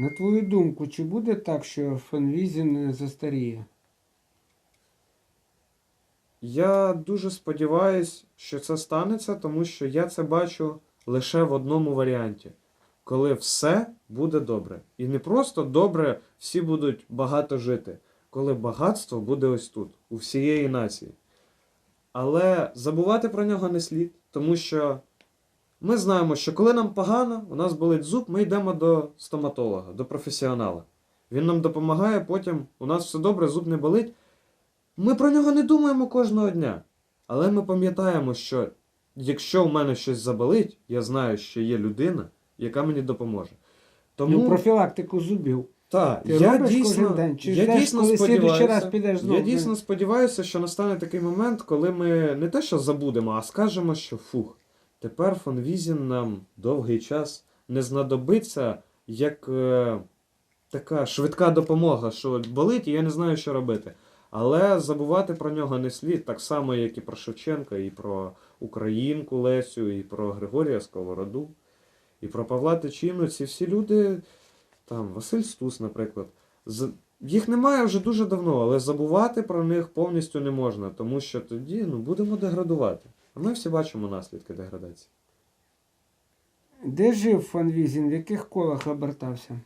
На твою думку, чи буде так, що фанвізін застаріє? Я дуже сподіваюся, що це станеться, тому що я це бачу лише в одному варіанті, коли все буде добре. І не просто добре, всі будуть багато жити, коли багатство буде ось тут, у всієї нації. Але забувати про нього не слід, тому що ми знаємо, що коли нам погано, у нас болить зуб, ми йдемо до стоматолога, до професіонала. Він нам допомагає, потім у нас все добре, зуб не болить. Ми про нього не думаємо кожного дня. Але ми пам'ятаємо, що якщо в мене щось заболить, я знаю, що є людина, яка мені допоможе. Тому Ну, профілактику зубів. так, Ти я робиш дійсно, кожен день? Чи я ждеш, дійсно коли сподіваюся, раз підеш знову? я дійсно сподіваюся, що настане такий момент, коли ми не те, що забудемо, а скажемо, що фух, тепер фон Візін нам довгий час не знадобиться як е, така швидка допомога, що болить, і я не знаю, що робити. Але забувати про нього не слід, так само, як і про Шевченка, і про Українку Лесю, і про Григорія Сковороду, і про Павла Тичину. Ці всі люди, там, Василь Стус, наприклад. З... Їх немає вже дуже давно, але забувати про них повністю не можна, тому що тоді ну, будемо деградувати. Ми всі бачимо наслідки деградації. Де жив фанвізін? В яких колах обертався?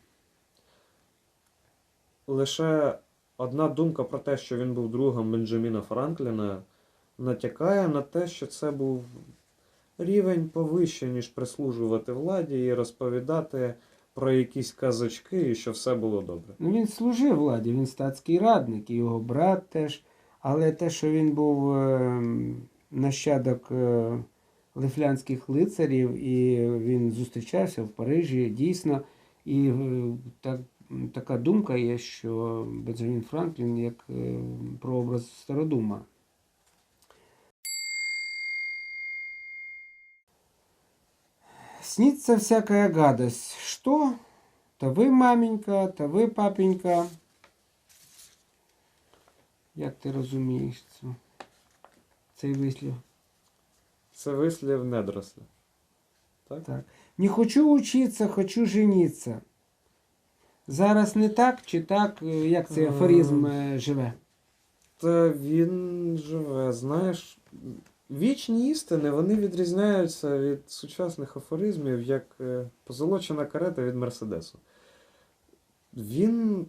Лише одна думка про те, що він був другом Бенджаміна Франкліна, натякає на те, що це був рівень повище, ніж прислужувати владі і розповідати про якісь казочки і що все було добре. Ну, він служив владі, він статський радник, і його брат теж. Але те, що він був е, нащадок е, лифлянських лицарів, і він зустрічався в Парижі, дійсно. І е, так, така думка є, що Бенджамін Франклін як е, прообраз Стародума. Снится всякая гадость. Что? Та ви, маменька, та ви, папенька. Як ти розумієш цю, цей вислів? Це вислів недоросля. Так? Так. Не хочу учиться, хочу жениться. Зараз не так чи так, е, як цей афоризм е, живе? Та він живе, знаєш, вічні істини вони відрізняються від сучасних афоризмів, як е, позолочена карета від Мерседесу. Він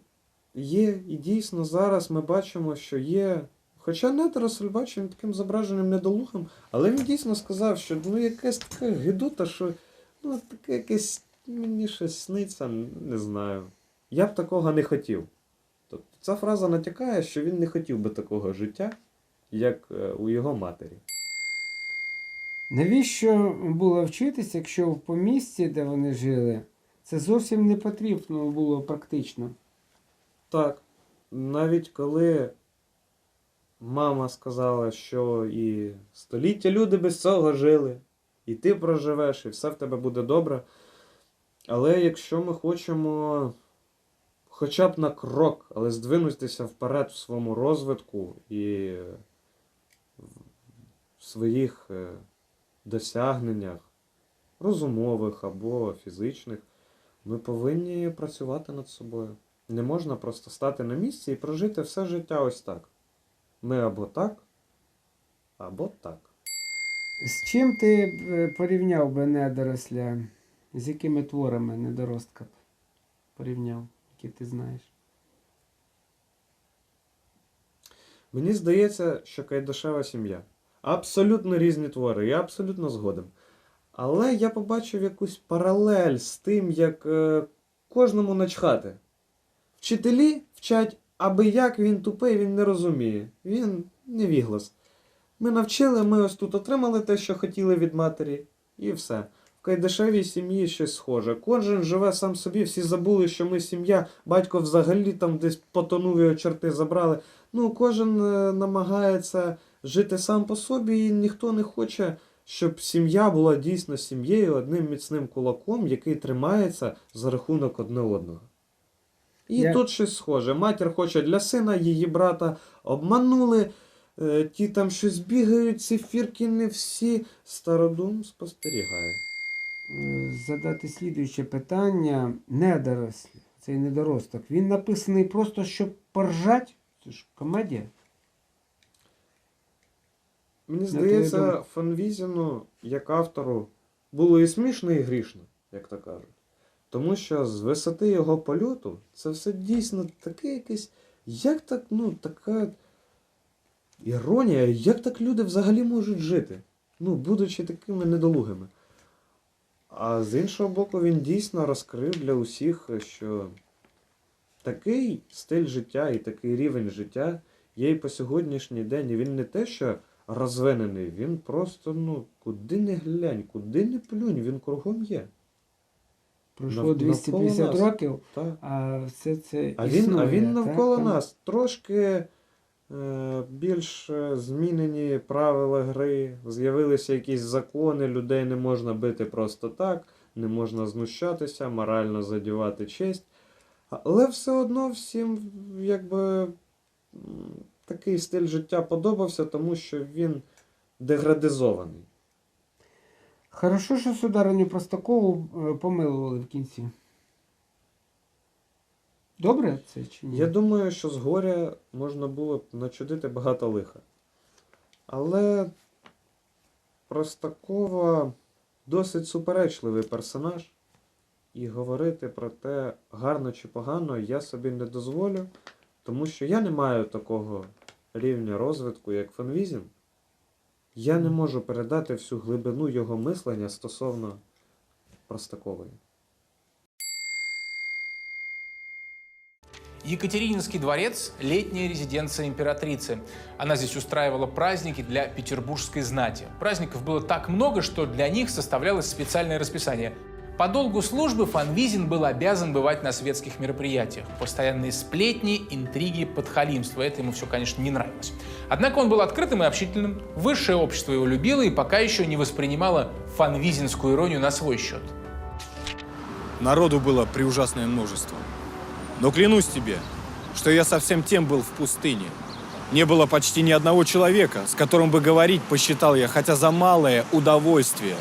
є, і дійсно зараз ми бачимо, що є. Хоча недоросль бачимо таким зображеним недолухом, але він дійсно сказав, що ну якась така гидота, що ну таке якесь мені щось сниться, не знаю. Я б такого не хотів. Тобто ця фраза натякає, що він не хотів би такого життя, як е, у його матері. Навіщо було вчитися, якщо в помісті, де вони жили, це зовсім не потрібно було практично. Так, навіть коли мама сказала, що і століття люди без цього жили, і ти проживеш, і все в тебе буде добре. Але якщо ми хочемо хоча б на крок, але здвинутися вперед в своєму розвитку і в своїх е, досягненнях, розумових або фізичних, ми повинні працювати над собою. Не можна просто стати на місці і прожити все життя ось так. Ми або так, або так. З чим ти е, порівняв би недоросля? З якими творами недоростка б порівняв, які ти знаєш? Мені здається, що Кайдашева сім'я. Абсолютно різні твори, я абсолютно згоден. Але я побачив якусь паралель з тим, як е, кожному начхати. Вчителі вчать, аби як він тупий, він не розуміє. Він невіглас. Ми навчили, ми ось тут отримали те, що хотіли від матері, і все. В Кайдашевій сім'ї щось схоже. Кожен живе сам собі, всі забули, що ми сім'я, батько взагалі там десь потонув його чорти забрали. Ну, кожен е, намагається жити сам по собі, і ніхто не хоче, щоб сім'я була дійсно сім'єю, одним міцним кулаком, який тримається за рахунок одне одного. І Я- тут щось схоже. Матір хоче для сина, її брата обманули, е, ті там щось бігають, ці фірки не всі. Стародум спостерігає. Е, Задати слідуюче питання. Недорослі. цей недоросток. Він написаний просто, щоб поржать. Це ж комедія. Мені здається. Фанвізіну, як автору, було і смішно, і грішно, як то кажуть. Тому що з висоти його польоту це все дійсно таке якесь. Як так, ну, така іронія, як так люди взагалі можуть жити? Ну, будучи такими недолугими. А з іншого боку, він дійсно розкрив для усіх, що такий стиль життя і такий рівень життя є і по сьогоднішній день. І він не те, що розвинений, він просто, ну, куди не глянь, куди не плюнь, він кругом є. Пройшло 250 років, Так. а все це А він, існує. а він навколо Там нас трошки е, більш е, змінені правила гри, з'явилися якісь закони, людей не можна бити просто так, не можна знущатися, морально задівати честь. Але все одно всім якби такий стиль життя подобався, тому що він деградизований. Хорошо, що судариню Простакову е, помилували в кінці. Добре це чи ні? Я думаю, що з горя можна було б начудити багато лиха. Але Простакова досить суперечливий персонаж, і говорити про те, гарно чи погано, я собі не дозволю, тому що я не маю такого рівня розвитку, як Фанвізін. Я не можу передати всю глибину його мислення стосовно Простакової. Екатерининский дворец – летняя резиденция императрицы. Она здесь устраивала праздники для петербургской знати. Праздников было так много, что для них составлялось специальное расписание. По долгу службы Фанвизин был обязан бывать на светских мероприятиях. Постоянные сплетни, интриги, подхалимство. Это ему все, конечно, не нравилось. Однако он был открытым и общительным. Высшее общество его любило и пока еще не воспринимало фанвизинскую иронию на свой счет. Народу было преужасное множество. Но клянусь тебе, что я совсем тем был в пустыне. Не было почти ни одного человека, с которым бы говорить посчитал я, хотя за малое удовольствие.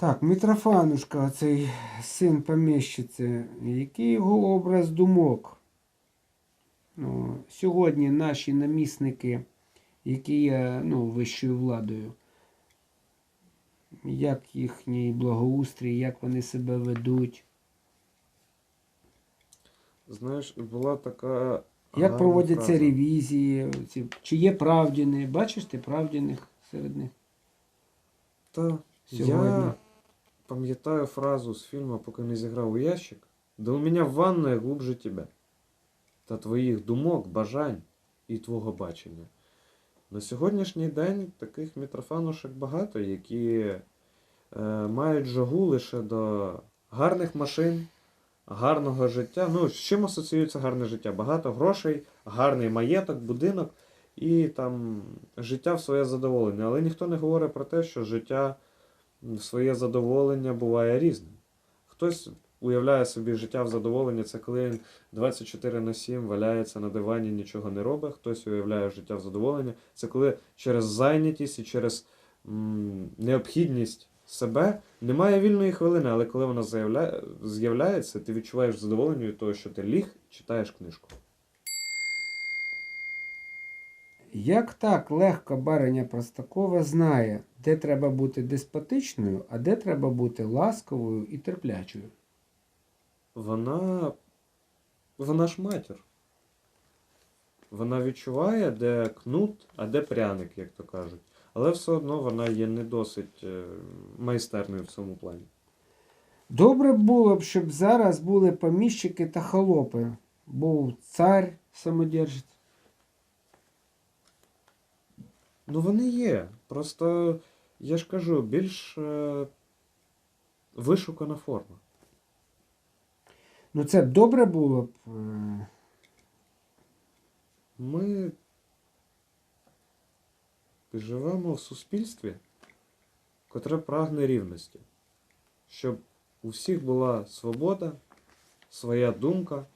Так, Митрофанушка, цей син поміщиці, який його образ думок? Ну, сьогодні наші намісники, які є ну, вищою владою, як їхній благоустрій, як вони себе ведуть, Знаєш, була така. як проводяться фраза. ревізії, ці, чи є правдіни, бачиш ти правдіних серед них? Та Сьогодні. я пам'ятаю фразу з фільму, поки не зіграв у ящик, да у мене ванна глубже тебе. Та твоїх думок, бажань і твого бачення. На сьогоднішній день таких мітрофанушек багато, які е, мають жагу лише до гарних машин, гарного життя. Ну, з чим асоціюється гарне життя? Багато грошей, гарний маєток, будинок і там життя в своє задоволення. Але ніхто не говорить про те, що життя своє задоволення буває різним. Хтось уявляє собі життя в задоволення, це коли він 24 на 7 валяється на дивані, нічого не робить. Хтось уявляє життя в задоволення. Це коли через зайнятість і через необхідність себе немає вільної хвилини, але коли вона з'являється, ти відчуваєш задоволення від того, що ти ліг, читаєш книжку. Як так легко бариня Простакова знає, де треба бути деспотичною, а де треба бути ласковою і терплячою? Вона. Вона ж матір. Вона відчуває, де кнут, а де пряник, як то кажуть. Але все одно вона є не досить е, майстерною в цьому плані. Добре було б, щоб зараз були поміщики та холопи. Був цар самодержець. Ну вони є. Просто, я ж кажу, більш е, вишукана форма. Ну це б добре було б. е, Ми живемо в суспільстві, котре прагне рівності, щоб у всіх була свобода, своя думка.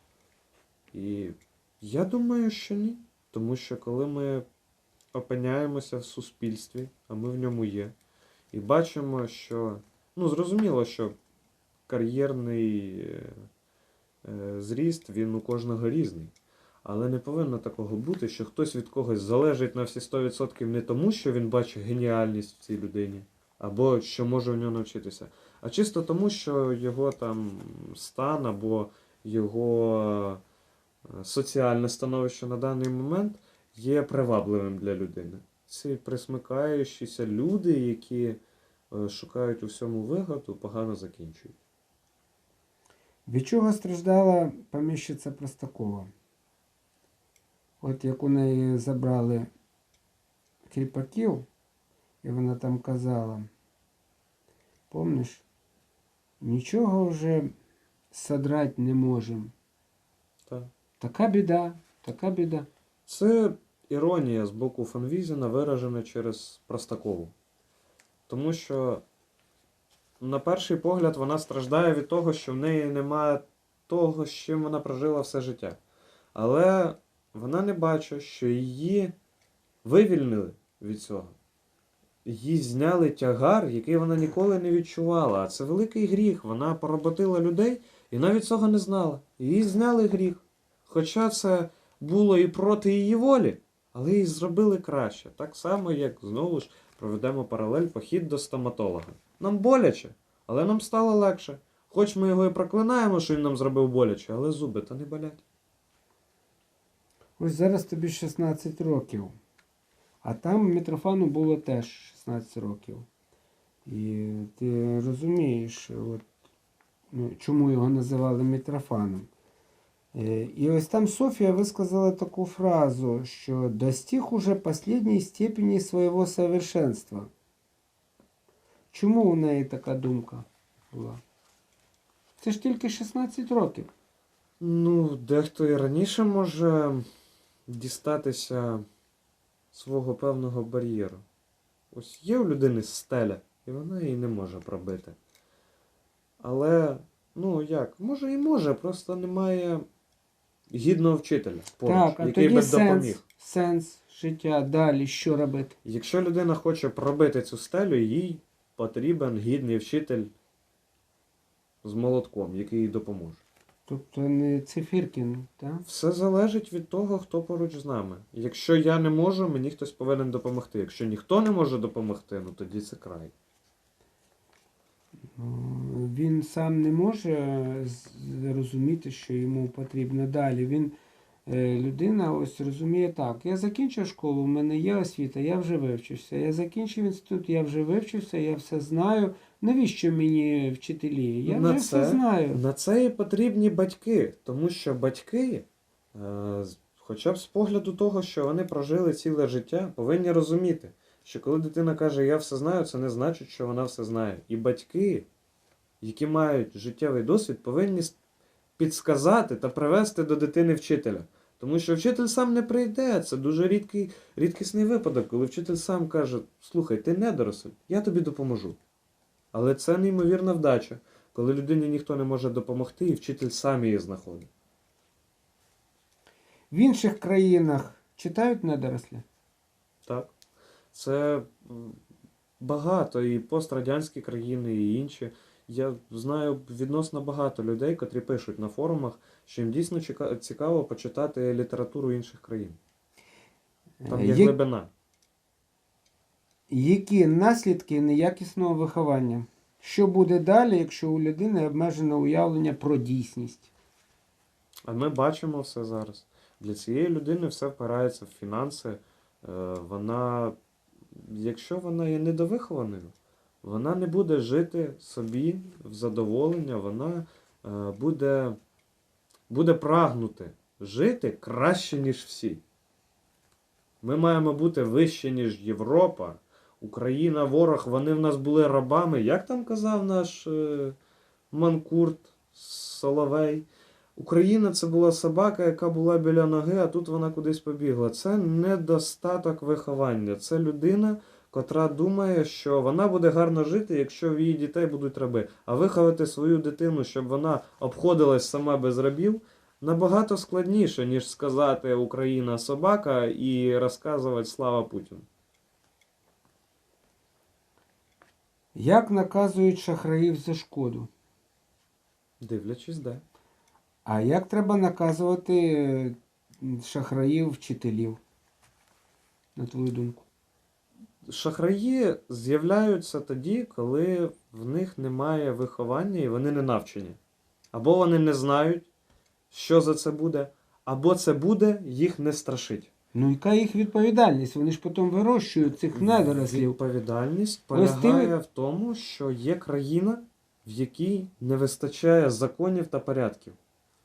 І я думаю, що ні. Тому що коли ми опиняємося в суспільстві, а ми в ньому є, і бачимо, що Ну, зрозуміло, що кар'єрний е, е, зріст він у кожного різний. Але не повинно такого бути, що хтось від когось залежить на всі 100% не тому, що він бачить геніальність в цій людині, або що може у нього навчитися, а чисто тому, що його там стан або його е, соціальне становище на даний момент є привабливим для людини. Ці присмикаючіся люди, які е, шукають у всьому вигоду, погано закінчують. Від чого страждала поміщиця Простакова? От як у неї забрали кріпаків, і вона там казала, помниш, нічого вже содрати не можемо. Так. Така біда, така біда. Це іронія з боку Фанвізіна виражена через Простакову. Тому що, на перший погляд, вона страждає від того, що в неї немає того, з чим вона прожила все життя. Але вона не бачить, що її вивільнили від цього. Їй зняли тягар, який вона ніколи не відчувала. А це великий гріх. Вона поработила людей і навіть цього не знала. Їй зняли гріх. Хоча це було і проти її волі, але їй зробили краще. Так само, як знову ж проведемо паралель похід до стоматолога. Нам боляче, але нам стало легше. Хоч ми його і проклинаємо, що він нам зробив боляче, але зуби то не болять. Ось зараз тобі 16 років. А там Митрофану було теж 16 років. І ти розумієш, от, ну, чому його називали Митрофаном. Е, І ось там Софія висказала таку фразу, що достиг уже последней степені свого совершенства. Чому у неї така думка була? Це ж тільки 16 років. Ну, дехто і раніше може дістатися свого певного бар'єру. Ось є у людини стеля, і вона її не може пробити. Але, ну як, може і може, просто немає гідного вчителя поруч, так, а який тоді би сенс, допоміг. сенс життя далі, що робити? Якщо людина хоче пробити цю стелю, їй потрібен гідний вчитель з молотком, який їй допоможе. Тобто не цифіркін, так? Все залежить від того, хто поруч з нами. Якщо я не можу, мені хтось повинен допомогти. Якщо ніхто не може допомогти, ну тоді це край. Він сам не може зрозуміти, що йому потрібно далі. Він е, людина ось розуміє так. Я закінчив школу, в мене є освіта, я вже вивчився. Я закінчив інститут, я вже вивчився, я все знаю. Навіщо мені вчителі? Я На вже все знаю. На це і потрібні батьки, тому що батьки, е, хоча б з погляду того, що вони прожили ціле життя, повинні розуміти, що коли дитина каже Я все знаю, це не значить, що вона все знає. І батьки, які мають життєвий досвід, повинні підсказати та привести до дитини вчителя. Тому що вчитель сам не прийде. Це дуже рідкий, рідкісний випадок, коли вчитель сам каже: Слухай, ти недоросль, я тобі допоможу. Але це неймовірна вдача, коли людині ніхто не може допомогти, і вчитель сам її знаходить. В інших країнах читають недорослі? Так. Це багато і пострадянські країни, і інші. Я знаю відносно багато людей, котрі пишуть на форумах, що їм дійсно цікаво почитати літературу інших країн. Там Е, є я- глибина. Які наслідки неякісного виховання? Що буде далі, якщо у людини обмежене уявлення про дійсність? А ми бачимо все зараз. Для цієї людини все впирається в фінанси. Е, Вона, якщо вона є недовихованою, вона не буде жити собі в задоволення, вона е, буде, буде прагнути жити краще, ніж всі. Ми маємо бути вище, ніж Європа. Україна, ворог, вони в нас були рабами. Як там казав наш е, Манкурт Соловей? Україна це була собака, яка була біля ноги, а тут вона кудись побігла. Це недостаток виховання. Це людина, котра думає, що вона буде гарно жити, якщо в її дітей будуть раби. А виховати свою дитину, щоб вона обходилась сама без рабів, набагато складніше, ніж сказати Україна собака і розказувати слава Путіну. Як наказують шахраїв за шкоду? Дивлячись, де. А як треба наказувати шахраїв вчителів? На твою думку? Шахраї з'являються тоді, коли в них немає виховання і вони не навчені. Або вони не знають, що за це буде, або це буде, їх не страшить. Ну, яка їх відповідальність? Вони ж потім вирощують цих недорослів. Відповідальність полягає в тому, що є країна, в якій не вистачає законів та порядків.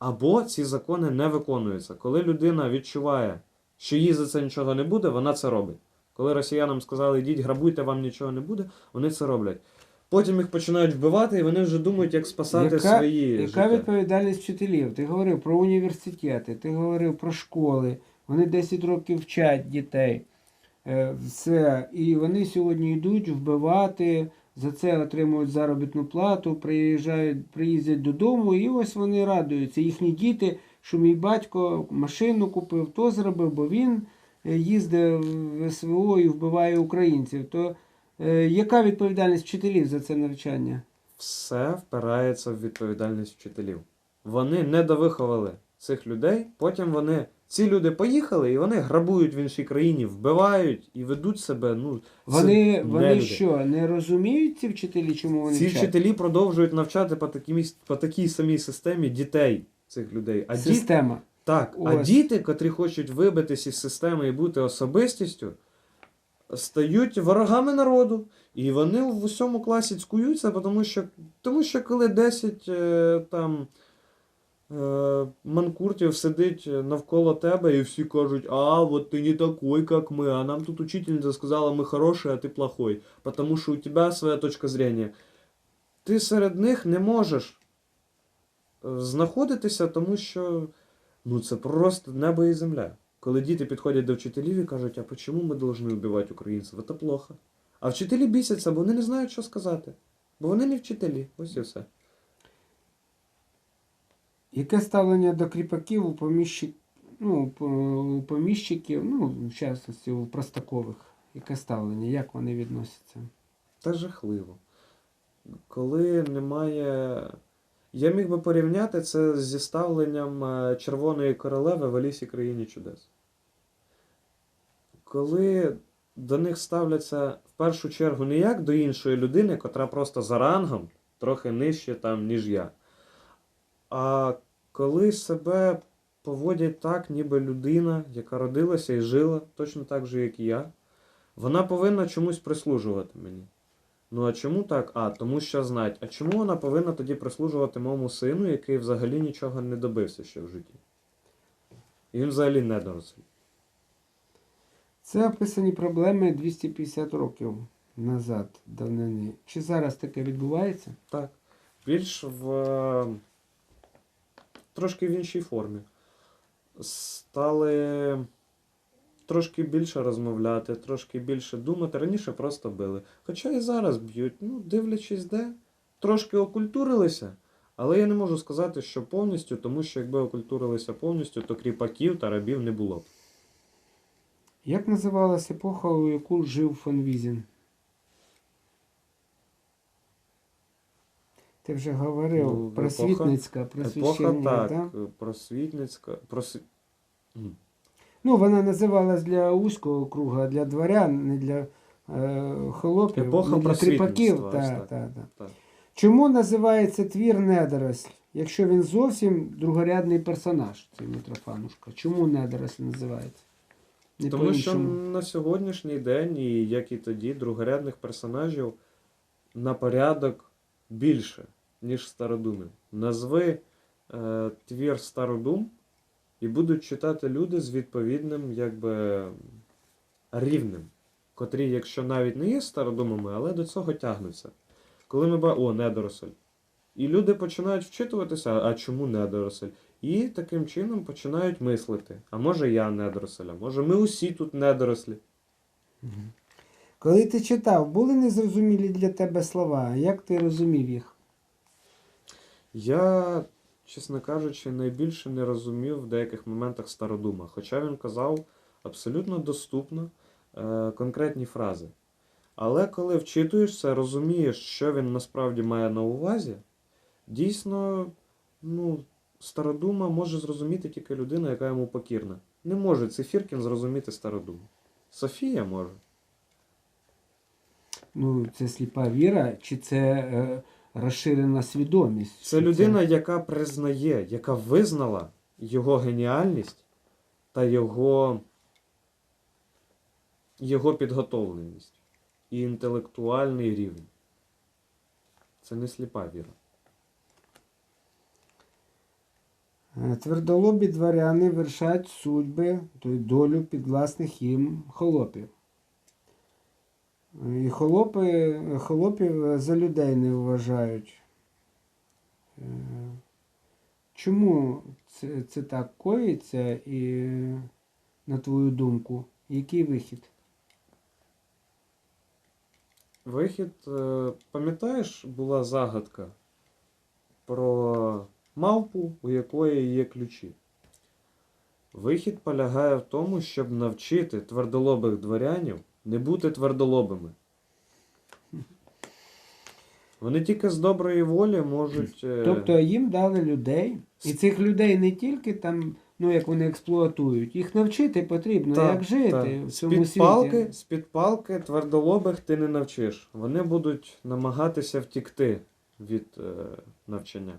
Або ці закони не виконуються. Коли людина відчуває, що їй за це нічого не буде, вона це робить. Коли росіянам сказали, йдіть, грабуйте, вам нічого не буде, вони це роблять. Потім їх починають вбивати, і вони вже думають, як спасати Яка- свої. Яка життя. відповідальність вчителів? Ти говорив про університети, ти говорив про школи. Вони 10 років вчать дітей. Е, Все. І вони сьогодні йдуть вбивати, за це отримують заробітну плату, приїжджають, приїздять додому, і ось вони радуються. Їхні діти, що мій батько машину купив, то зробив, бо він е, їздив в СВО і вбиває українців. То е, яка відповідальність вчителів за це навчання? все впирається в відповідальність вчителів. Вони не довиховали цих людей, потім вони. Ці люди поїхали і вони грабують в іншій країні, вбивають і ведуть себе. Ну, Вони, вони люди. що, не розуміють ці вчителі, чому вони Ці вчать? вчителі продовжують навчати по такій, по такій самій системі дітей цих людей. А Система. так, а діти, котрі хочуть вибитись із системи і бути особистістю, стають ворогами народу. І вони в усьому класі цькуються, тому що, тому що коли 10 е, там. е, Манкуртів сидить навколо тебе, і всі кажуть, а вот ты не такой, как мы, а нам тут учительница сказала, мы хороший, а ты плохой, потому что у тебя своя точка зрения. Ти серед них не можеш е, знаходитися, тому що ну, це просто небо і земля. Коли діти підходять до вчителів і кажуть, а чому ми повинні вбивати українців? Це плохо. А вчителі бісяться, бо вони не знають, що сказати. Бо вони не вчителі. Ось і все. Яке ставлення до кріпаків у поміщик, ну, у поміщиків, ну, в частності у простакових? Яке ставлення? Як вони відносяться? Та жахливо. Коли немає. Я міг би порівняти це зі ставленням е, Червоної королеви в Алісі країні чудес. Коли до них ставляться в першу чергу не як до іншої людини, котра просто за рангом трохи нижче там, ніж я. А коли себе поводять так, ніби людина, яка родилася і жила точно так же, як і я, вона повинна чомусь прислужувати мені. Ну а чому так? А, тому що знать. А чому вона повинна тоді прислужувати моєму сину, який взагалі нічого не добився ще в житті? І він взагалі не дорослий. Це описані проблеми 250 років назад давнини. Чи зараз таке відбувається? Так. Більш в трошки в іншій формі. Стали трошки більше розмовляти, трошки більше думати. Раніше просто били. Хоча і зараз б'ють, ну, дивлячись де. Трошки окультурилися, але я не можу сказати, що повністю, тому що якби окультурилися повністю, то кріпаків та рабів не було б. Як називалась епоха, у яку жив фон Візін? Ти вже говорив, Ну, просвітницька, просвіщення, так, так? просвітницька. Просві... Ну, вона називалась для вузького круга, для дворян, не для е, холопів, Епоха не для тріпаків. Та, ось та, так. та. Так. Чому називається твір недоросль, якщо він зовсім другорядний персонаж, цей Митрофанушка? Чому недоросль називається? Не Тому що на сьогоднішній день, і як і тоді, другорядних персонажів на порядок більше, ніж стародумів. Назви е, твір Стародум і будуть читати люди з відповідним якби, рівнем, котрі, якщо навіть не є стародумами, але до цього тягнуться. Коли ми ба... О, недоросль. І люди починають вчитуватися, а чому недоросль? І таким чином починають мислити. А може я недоросль, а може ми усі тут недорослі. Коли ти читав, були незрозумілі для тебе слова? Як ти розумів їх? Я, чесно кажучи, найбільше не розумів в деяких моментах стародума. Хоча він казав абсолютно доступно е, конкретні фрази. Але коли вчитуєшся, розумієш, що він насправді має на увазі, дійсно, ну, стародума може зрозуміти тільки людина, яка йому покірна. Не може Цифіркін зрозуміти стародума. Софія може. Ну, це сліпа віра, чи це е, розширена свідомість? Це людина, яка признає, яка визнала його геніальність та його, його підготовленість і інтелектуальний рівень. Це не сліпа віра. Е, Твердолобі дворяни вершать судьби, то й долю підвласних їм холопів. І холопи, холопів за людей не вважають. Е, Чому це, це так коїться і, на твою думку, який вихід? Вихід, е, пам'ятаєш, була загадка про мавпу, у якої є ключі. Вихід полягає в тому, щоб навчити твердолобих дворянів не бути твердолобими. Вони тільки з доброї волі можуть. е, Тобто їм дали людей, і цих людей не тільки там, ну як вони експлуатують, їх навчити потрібно, Так, як жити так. в цьому З-під палки, з-під палки твердолобих ти не навчиш. Вони будуть намагатися втікти від е, навчання.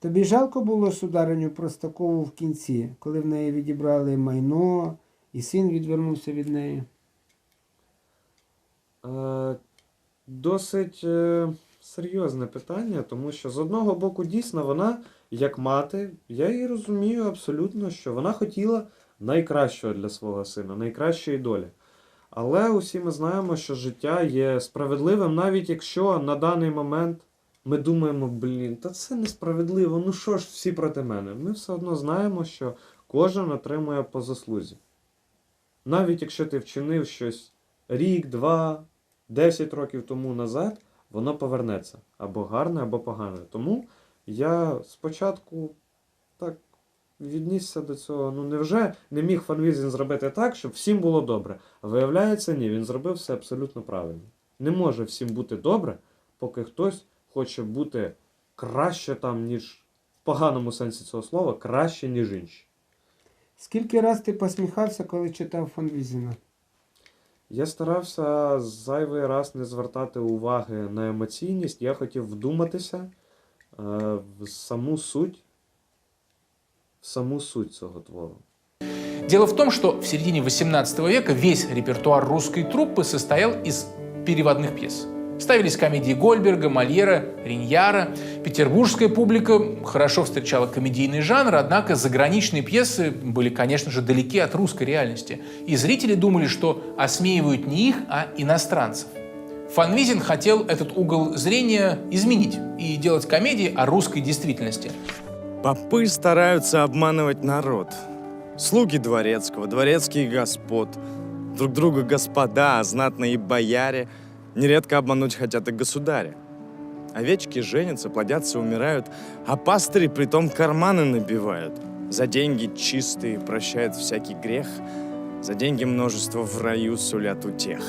Тобі жалко було судариню Простакову в кінці, коли в неї відібрали майно, і син відвернувся від неї. Е, досить е, серйозне питання, тому що з одного боку, дійсно, вона, як мати, я її розумію абсолютно, що вона хотіла найкращого для свого сина, найкращої долі. Але усі ми знаємо, що життя є справедливим, навіть якщо на даний момент ми думаємо, блін, та це несправедливо, ну що ж всі проти мене. Ми все одно знаємо, що кожен отримує по заслузі. Навіть якщо ти вчинив щось рік, два, 10 років тому назад, воно повернеться або гарне, або погане. Тому я спочатку так віднісся до цього. Ну невже не міг Фанвізін зробити так, щоб всім було добре? Виявляється, ні, він зробив все абсолютно правильно. Не може всім бути добре, поки хтось хоче бути краще там, ніж в поганому сенсі цього слова, краще, ніж інші. Скільки раз ти посміхався, коли читав Фонвізіна? Я старався зайвий раз не звертати уваги на емоційність. Я хотів вдуматися е, в саму суть, в саму суть цього твору. Дело в том, что в середине XVIII века весь репертуар русской труппы состоял из переводных пьес. Ставились комедии Гольберга, Мольера, Риньяра. Петербургская публика хорошо встречала комедийный жанр, однако заграничные пьесы были, конечно же, далеки от русской реальности. И зрители думали, что осмеивают не их, а иностранцев. Фанвизин хотел этот угол зрения изменить и делать комедии о русской действительности. Попы стараются обманывать народ. Слуги дворецкого, дворецкие господ, друг друга господа, знатные бояре нередко обмануть хотят и государя. Овечки женятся, плодятся, умирают, а пастыри притом карманы набивают. За деньги чистые прощают всякий грех, за деньги множество в раю сулят утех.